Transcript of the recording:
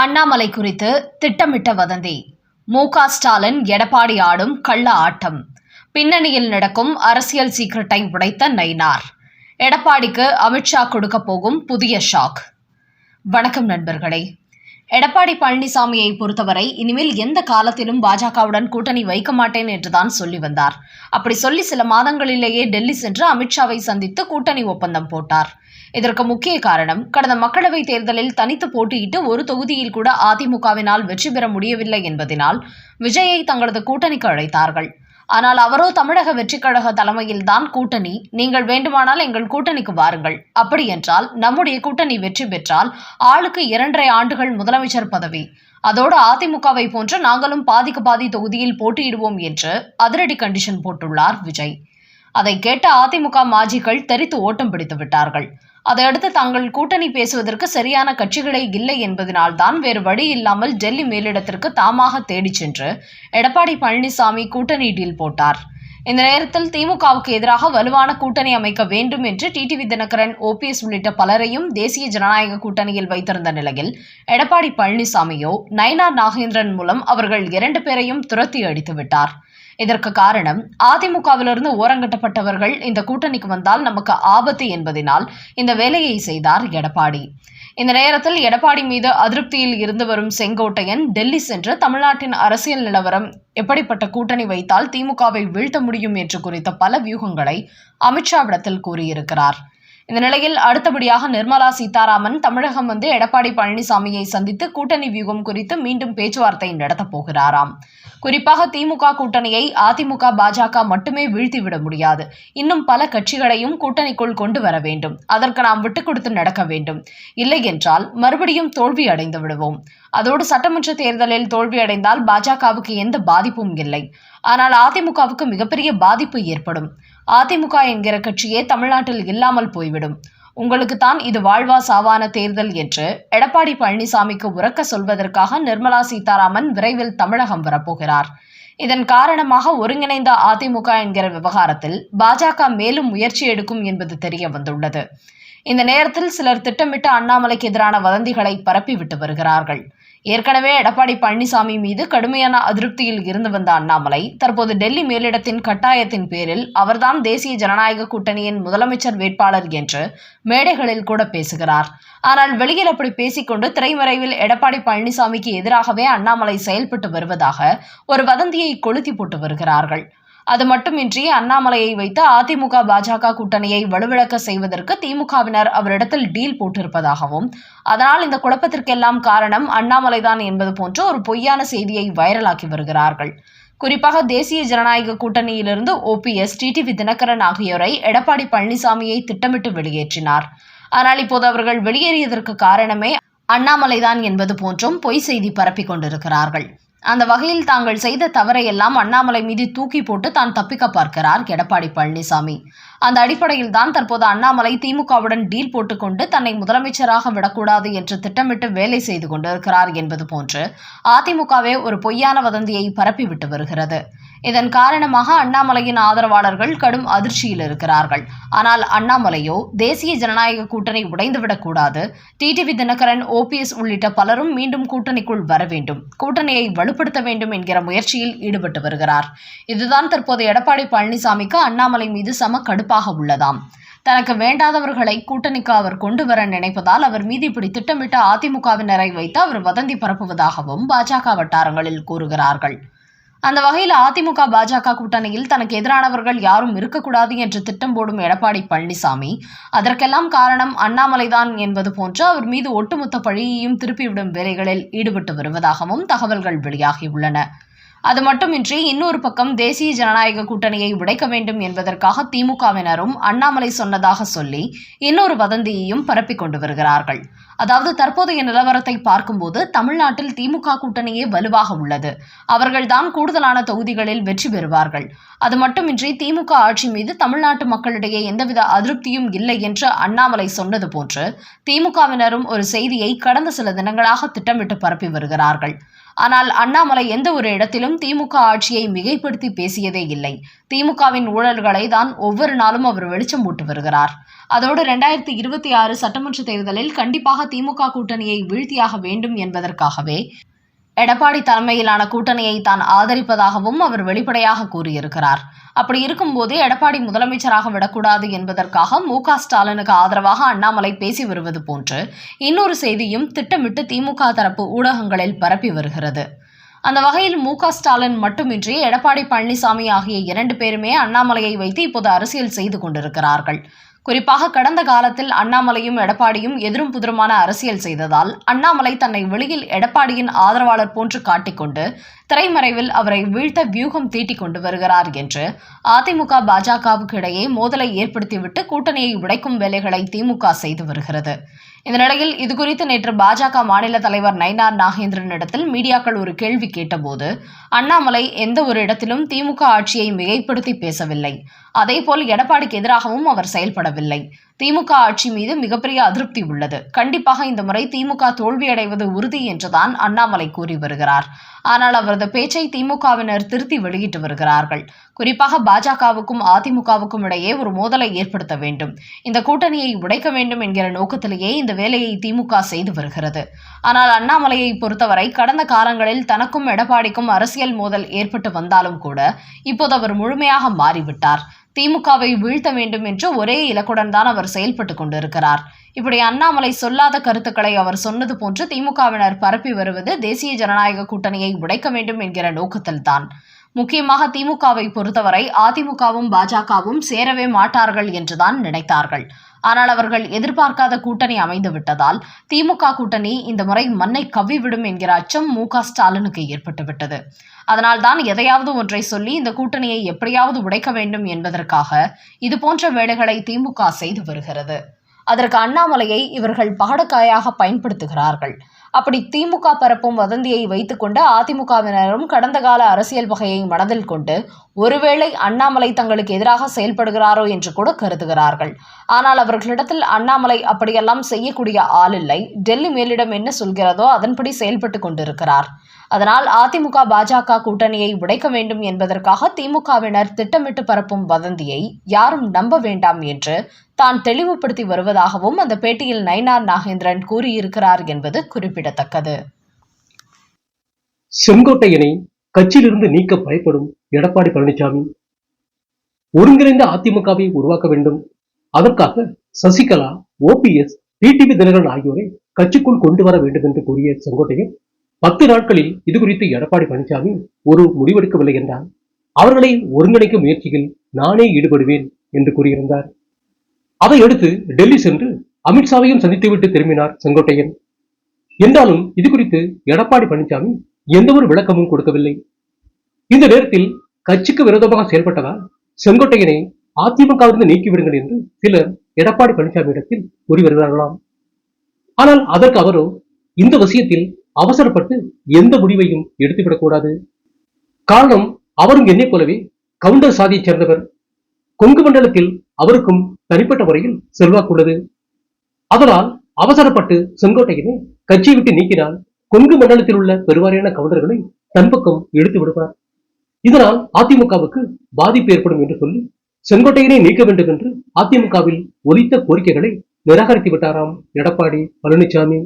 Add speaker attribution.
Speaker 1: அண்ணாமலை குறித்து திட்டமிட்ட வதந்தி. மு. ஸ்டாலின் எடப்பாடி ஆடும் கள்ள ஆட்டம். பின்னணியில் நடக்கும் அரசியல் சீக்கிரட்டை உடைத்த நயினார். எடப்பாடிக்கு அமித்ஷா கொடுக்க போகும் புதிய ஷாக். வணக்கம் நண்பர்களே. எடப்பாடி பழனிசாமியை பொறுத்தவரை இனிமேல் எந்த காலத்திலும் பாஜகவுடன் கூட்டணி வைக்க மாட்டேன் என்றுதான் சொல்லி வந்தார். அப்படி சொல்லி சில மாதங்களிலேயே டெல்லி சென்று அமித்ஷாவை சந்தித்து கூட்டணி ஒப்பந்தம் போட்டார். இதற்கு முக்கிய காரணம் கடந்த மக்களவைத் தேர்தலில் தனித்து போட்டியிட்டு ஒரு தொகுதியில் கூட அதிமுகவினால் வெற்றி பெற முடியவில்லை என்பதனால் விஜயை தங்களது கூட்டணிக்கு அழைத்தார்கள். ஆனால் அவரோ தமிழக வெற்றிக் கழக தலைமையில்தான் கூட்டணி. நீங்கள் வேண்டுமானால் எங்கள் கூட்டணிக்கு வாருங்கள். அப்படி என்றால் நம்முடைய கூட்டணி வெற்றி பெற்றால் ஆளுக்கு இரண்டரை ஆண்டுகள் முதலமைச்சர் பதவி. அதோடு அதிமுகவை போன்று நாங்களும் பாதிக்கு பாதி தொகுதியில் போட்டியிடுவோம் என்று அதிரடி கண்டிஷன் போட்டுள்ளார் விஜய். அதை கேட்ட அதிமுக மாஜிகள் தெரித்து ஓட்டம் பிடித்து விட்டார்கள். அதையடுத்து தங்கள் கூட்டணி பேசுவதற்கு சரியான கட்சிகளே இல்லை என்பதனால்தான் வேறு வழி இல்லாமல் டெல்லி மேலிடத்திற்கு தாமாக தேடிச் சென்று எடப்பாடி பழனிசாமி கூட்டணி டீல் போட்டார். இந்த நேரத்தில் திமுகவுக்கு எதிராக வலுவான கூட்டணி அமைக்க வேண்டும் என்று டிடிவி தினகரன் ஓபிஎஸ் உள்ளிட்ட பலரையும் தேசிய ஜனநாயக கூட்டணியில் வைத்திருந்த நிலையில் எடப்பாடி பழனிசாமியோ நயனார் நாகேந்திரன் மூலம் அவர்கள் இரண்டு பேரையும் துரத்தி அடித்துவிட்டார். இதற்கு காரணம் அதிமுகவிலிருந்து ஓரங்கட்டப்பட்டவர்கள் இந்த கூட்டணிக்கு வந்தால் நமக்கு ஆபத்து என்பதனால் இந்த வேலையை செய்தார் எடப்பாடி. இந்த நேரத்தில் எடப்பாடி மீது அதிருப்தியில் இருந்து வரும் செங்கோட்டையன் டெல்லி சென்று தமிழ்நாட்டின் அரசியல் நிலவரம் எப்படிப்பட்ட கூட்டணி வைத்தால் திமுகவை வீழ்த்த முடியும் என்று குறித்த பல வியூகங்களை அமித்ஷாவிடத்தில் கூறியிருக்கிறார். இந்த நிலையில் அடுத்தபடியாக நிர்மலா சீதாராமன் தமிழகம் வந்து எடப்பாடி பழனிசாமியை சந்தித்து கூட்டணி வியூகம் குறித்து மீண்டும் பேச்சுவார்த்தை நடத்தப் போகிறாராம். குறிப்பாக திமுக கூட்டணியை அதிமுக பாஜக மட்டுமே வீழ்த்திவிட முடியாது. இன்னும் பல கட்சிகளையும் கூட்டணிக்குள் கொண்டு வர வேண்டும். அதற்கு நாம் விட்டுக் கொடுத்து நடக்க வேண்டும். இல்லை என்றால் மறுபடியும் தோல்வி அடைந்து விடுவோம். அதோடு சட்டமன்ற தேர்தலில் தோல்வியடைந்தால் பாஜகவுக்கு எந்த பாதிப்பும் இல்லை. ஆனால் அதிமுகவுக்கு மிகப்பெரிய பாதிப்பு ஏற்படும். அதிமுக என்கிற கட்சியே தமிழ்நாட்டில் இல்லாமல் போய்விடும். உங்களுக்கு தான் இது வாழ்வா சாவான தேர்தல் என்று எடப்பாடி பழனிசாமிக்கு உறக்க சொல்வதற்காக நிர்மலா சீதாராமன் விரைவில் தமிழகம் வரப்போகிறார். இதன் காரணமாக ஒருங்கிணைந்த அதிமுக என்கிற விவகாரத்தில் பாஜக மேலும் முயற்சி எடுக்கும் என்பது தெரிய வந்துள்ளது. இந்த நேரத்தில் சிலர் திட்டமிட்டு அண்ணாமலைக்கு எதிரான வதந்திகளை பரப்பிவிட்டு வருகிறார்கள். ஏற்கனவே எடப்பாடி பழனிசாமி மீது கடுமையான அதிருப்தியில் இருந்து வந்த அண்ணாமலை தற்போது டெல்லி மேலிடத்தின் கட்டாயத்தின் பேரில் அவர்தான் தேசிய ஜனநாயக கூட்டணியின் முதலமைச்சர் வேட்பாளர் என்று மேடைகளில் கூட பேசுகிறார். ஆனால் வெளியில் அப்படி பேசிக்கொண்டு திரைமறைவில் எடப்பாடி பழனிசாமிக்கு எதிராகவே அண்ணாமலை செயல்பட்டு வருவதாக ஒரு வதந்தியை கொளுத்தி போட்டு வருகிறார்கள். அது மட்டுமின்றி அண்ணாமலையை வைத்து அதிமுக பாஜக கூட்டணியை வலுவிழக்க செய்வதற்கு திமுகவினர் அவரிடத்தில் டீல் போட்டிருப்பதாகவும் அதனால் இந்த குழப்பத்திற்கெல்லாம் காரணம் அண்ணாமலைதான் என்பது போன்ற ஒரு பொய்யான செய்தியை வைரலாக்கி வருகிறார்கள். குறிப்பாக தேசிய ஜனநாயக கூட்டணியிலிருந்து ஓபிஎஸ் டிடிவி தினகரன் ஆகியோரை எடப்பாடி பழனிசாமியை திட்டமிட்டு வெளியேற்றினார். ஆனால் இப்போது அவர்கள் வெளியேறியதற்கு காரணமே அண்ணாமலைதான் என்பது போன்றும் பொய் செய்தி பரப்பிக் கொண்டிருக்கிறார்கள். அந்த வகையில் தாங்கள் செய்த தவறையெல்லாம் அண்ணாமலை மீது தூக்கி போட்டு தான் தப்பிக்க பார்க்கிறார் எடப்பாடி பழனிசாமி. அந்த அடிப்படையில் தான் தற்போது அண்ணாமலை திமுகவுடன் டீல் போட்டுக்கொண்டு தன்னை முதலமைச்சராக விடக்கூடாது என்று திட்டமிட்டு வேலை செய்து கொண்டிருக்கிறார் என்பது போன்று அதிமுகவே ஒரு பொய்யான வதந்தியை பரப்பிவிட்டு வருகிறது. இதன் காரணமாக அண்ணாமலையின் ஆதரவாளர்கள் கடும் அதிர்ச்சியில் இருக்கிறார்கள். ஆனால் அண்ணாமலையோ தேசிய ஜனநாயக கூட்டணி உடைந்துவிடக்கூடாது டிடிவி தினகரன் ஓபிஎஸ் உள்ளிட்ட பலரும் மீண்டும் கூட்டணிக்குள் வர வேண்டும். கூட்டணியை வலுப்படுத்த வேண்டும் என்கிற முயற்சியில் ஈடுபட்டு வருகிறார். இதுதான் தற்போது எடப்பாடி பழனிசாமிக்கு அண்ணாமலை மீது சம கடுப்பு கடுப்பாக உள்ளதாம். தனக்கு வேண்டாதவர்களை கூட்டணிக்கு அவர் கொண்டு வர நினைப்பதால் அவர் மீது இப்படி திட்டமிட்டு அதிமுகவினரை வைத்து அவர் வதந்தி பரப்புவதாகவும் பாஜக வட்டாரங்களில் கூறுகிறார்கள். அந்த வகையில் அதிமுக பாஜக கூட்டணியில் தனக்கு எதிரானவர்கள் யாரும் இருக்கக்கூடாது என்று திட்டம் போடும் எடப்பாடி பழனிசாமி அதற்கெல்லாம் காரணம் அண்ணாமலைதான் என்பது போன்று அவர் மீது ஒட்டுமொத்த பழியையும் திருப்பிவிடும் வேலைகளில் ஈடுபட்டு வருவதாகவும் தகவல்கள் வெளியாகியுள்ளன. அது மட்டுமின்றி இன்னொரு பக்கம் தேசிய ஜனநாயக கூட்டணியை உடைக்க வேண்டும் என்பதற்காக திமுகவினரும் அண்ணாமலை சொன்னதாக சொல்லி இன்னொரு வதந்தியையும் பரப்பிக் கொண்டு வருகிறார்கள். அதாவது தற்போதைய நிலவரத்தை பார்க்கும்போது தமிழ்நாட்டில் திமுக கூட்டணியே வலுவாக உள்ளது. அவர்கள்தான் கூடுதலான தொகுதிகளில் வெற்றி பெறுவார்கள். அது மட்டுமின்றி திமுக ஆட்சி மீது தமிழ்நாட்டு மக்களிடையே எந்தவித அதிருப்தியும் இல்லை என்று அண்ணாமலை சொன்னது போன்று திமுகவினரும் ஒரு செய்தியை கடந்த சில தினங்களாக திட்டமிட்டு பரப்பி வருகிறார்கள். ஆனால் அண்ணாமலை எந்த ஒரு இடத்திலும் திமுக ஆட்சியை மிகைப்படுத்தி பேசியதே இல்லை. திமுகவின் ஊழல்களை தான் ஒவ்வொரு நாளும் அவர் வெளிச்சம் போட்டு வருகிறார். அதோடு ரெண்டாயிரத்தி இருபத்தி ஆறு சட்டமன்ற தேர்தலில் கண்டிப்பாக திமுக கூட்டணியை வீழ்த்தியாக வேண்டும் என்பதற்காகவே எடப்பாடி தலைமையிலான கூட்டணியை தான் ஆதரிப்பதாகவும் அவர் வெளிப்படையாக கூறியிருக்கிறார். அப்படி இருக்கும்போது எடப்பாடி முதலமைச்சராக விடக்கூடாது என்பதற்காக மு ஸ்டாலினுக்கு ஆதரவாக அண்ணாமலை பேசி வருவது போன்று இன்னொரு செய்தியும் திட்டமிட்டு திமுக தரப்பு ஊடகங்களில் பரப்பி வருகிறது. அந்த வகையில் மு ஸ்டாலின் மட்டுமின்றி எடப்பாடி பழனிசாமி ஆகிய இரண்டு பேருமே அண்ணாமலையை வைத்து இப்போது அரசியல் செய்து கொண்டிருக்கிறார்கள். குறிப்பாக கடந்த காலத்தில் அண்ணாமலையும் எடப்பாடியும் எதிரும் புதிருமான அரசியல் செய்ததால் அண்ணாமலை தன்னை வெளியில் எடப்பாடியின் ஆதரவாளர் போன்று காட்டிக்கொண்டு திரைமறைவில் அவரை வீழ்த்த வியூகம் தீட்டிக் கொண்டு வருகிறார் என்று அதிமுக பாஜகவுக்கு இடையே மோதலை ஏற்படுத்திவிட்டு கூட்டணியை உடைக்கும் வேலைகளை திமுக செய்து வருகிறது. இந்த நிலையில் இதுகுறித்து நேற்று பாஜக மாநில தலைவர் நயினார் நாகேந்திரனிடத்தில் மீடியாக்கள் ஒரு கேள்வி கேட்டபோது அண்ணாமலை எந்த ஒரு இடத்திலும் திமுக ஆட்சியை மிகைப்படுத்தி பேசவில்லை. அதேபோல் எடப்பாடிக்கு எதிராகவும் அவர் செயல்படவில்லை. திமுக ஆட்சி மீது மிகப்பெரிய அதிருப்தி உள்ளது. கண்டிப்பாக இந்த முறை திமுக தோல்வியடைவது உறுதி என்றுதான் அண்ணாமலை கூறி வருகிறார். ஆனால் அவரது பேச்சை திமுகவினர் திருத்தி வெளியிட்டு வருகிறார்கள். குறிப்பாக பாஜகவுக்கும் அதிமுகவுக்கும் இடையே ஒரு மோதலை ஏற்படுத்த வேண்டும். இந்த கூட்டணியை உடைக்க வேண்டும் என்கிற நோக்கத்திலேயே இந்த வேலையை திமுக செய்து வருகிறது. ஆனால் அண்ணாமலையை பொறுத்தவரை கடந்த காலங்களில் தனக்கும் எடப்பாடிக்கும் அரசியல் மோதல் ஏற்பட்டு வந்தாலும் கூட இப்போது அவர் முழுமையாக மாறிவிட்டார். திமுகவை வீழ்த்த வேண்டும் என்று ஒரே இலக்குடன் தான் அவர் செயல்பட்டு கொண்டிருக்கிறார். இப்படி அண்ணாமலை சொல்லாத கருத்துக்களை அவர் சொன்னது போன்று திமுகவினர் பரப்பி வருவது தேசிய ஜனநாயக கூட்டணியை உடைக்க வேண்டும் என்கிற நோக்கத்தில்தான். முக்கியமாக திமுகவை பொறுத்தவரை அதிமுகவும் பாஜகவும் சேரவே மாட்டார்கள் என்றுதான் நினைத்தார்கள். ஆனால் அவர்கள் எதிர்பார்க்காத கூட்டணி அமைந்து விட்டதால் திமுக கூட்டணி இந்த முறை மண்ணை கவ்விவிடும் என்கிற அச்சம் மு க ஸ்டாலினுக்கு ஏற்பட்டுவிட்டது அதனால்தான் எதையாவது ஒன்றை சொல்லி இந்த கூட்டணியை எப்படியாவது உடைக்க வேண்டும் என்பதற்காக இதுபோன்ற வேலைகளை திமுக செய்து வருகிறது. அதற்கு அண்ணாமலையை இவர்கள் பாடக்காயாக பயன்படுத்துகிறார்கள். அப்படி திமுக பரப்பும் வதந்தியை வைத்துக்கொண்டு அதிமுகவினரும் கடந்த கால அரசியல் வகையை மனதில் கொண்டு ஒருவேளை அண்ணாமலை தங்களுக்கு எதிராக செயல்படுகிறாரோ என்று கூட கருதுகிறார்கள். ஆனால் அவர்களிடத்தில் அண்ணாமலை அப்படியெல்லாம் செய்யக்கூடிய ஆள் இல்லை. டெல்லி மேலிடம் என்ன சொல்கிறதோ அதன்படி செயல்பட்டு கொண்டிருக்கிறார். அதனால் அதிமுக பாஜக கூட்டணியை உடைக்க வேண்டும் என்பதற்காக திமுகவினர் திட்டமிட்டு பரப்பும் வதந்தியை யாரும் நம்ப வேண்டாம் என்று தான் தெளிவுபடுத்தி வருவதாகவும் அந்த பேட்டியில் நயினார் நாகேந்திரன் கூறியிருக்கிறார் என்பது குறிப்பிடத்தக்கது.
Speaker 2: செங்கோட்டையனை கட்சியிலிருந்து நீக்க பயப்படும் எடப்பாடி பழனிசாமி ஒருங்கிணைந்த அதிமுகவை உருவாக்க வேண்டும். அதற்காக சசிகலா ஓபிஎஸ் டிடிவி தினகரன் ஆகியோரை கட்சிக்குள் கொண்டு வர வேண்டும் என்று கூறிய செங்கோட்டையன் பத்து நாட்களில் இது குறித்து எடப்பாடி பழனிசாமி ஒரு முடிவெடுக்கவில்லை என்றார் அவர்களை ஒருங்கிணைக்கும் முயற்சியில் நானே ஈடுபடுவேன் என்று கூறியிருந்தார். அதையடுத்து டெல்லி சென்று அமித்ஷாவையும் சந்தித்துவிட்டு திரும்பினார் செங்கோட்டையன். என்றாலும் இது குறித்து எடப்பாடி பழனிசாமி எந்த ஒரு விளக்கமும் கொடுக்கவில்லை. இந்த நேரத்தில் கட்சிக்கு விரோதமாக செயல்பட்டதால் செங்கோட்டையனை அதிமுகவிலிருந்து நீக்கிவிடுங்கள் என்று சிலர் எடப்பாடி பழனிசாமியிடத்தில் கூறி வருகிறார்களாம். ஆனால் அதற்கு அவரோ இந்த விஷயத்தில் அவசரப்பட்டு எந்த முடிவையும் எடுத்துவிடக்கூடாது. காரணம் அவரும் என்னைப் போலவே கவுண்டர் சாதியைச் சேர்ந்தவர். கொங்கு மண்டலத்தில் அவருக்கும் தனிப்பட்ட முறையில் செல்வாக்குள்ளது அதனால் அவசரப்பட்டு செங்கோட்டையனை கட்சியை விட்டு நீக்கினால் கொங்கு மண்டலத்தில் உள்ள பெருவாரியான கவுண்டர்களை தன் பக்கம் இழுத்து விடுவார். இதனால் அதிமுகவுக்கு பாதிப்பு ஏற்படும் என்று சொல்லி செங்கோட்டையனை நீக்க வேண்டும் என்று அதிமுகவில் ஒலித்த கோரிக்கைகளை நிராகரித்து விட்டாராம் எடப்பாடி பழனிசாமி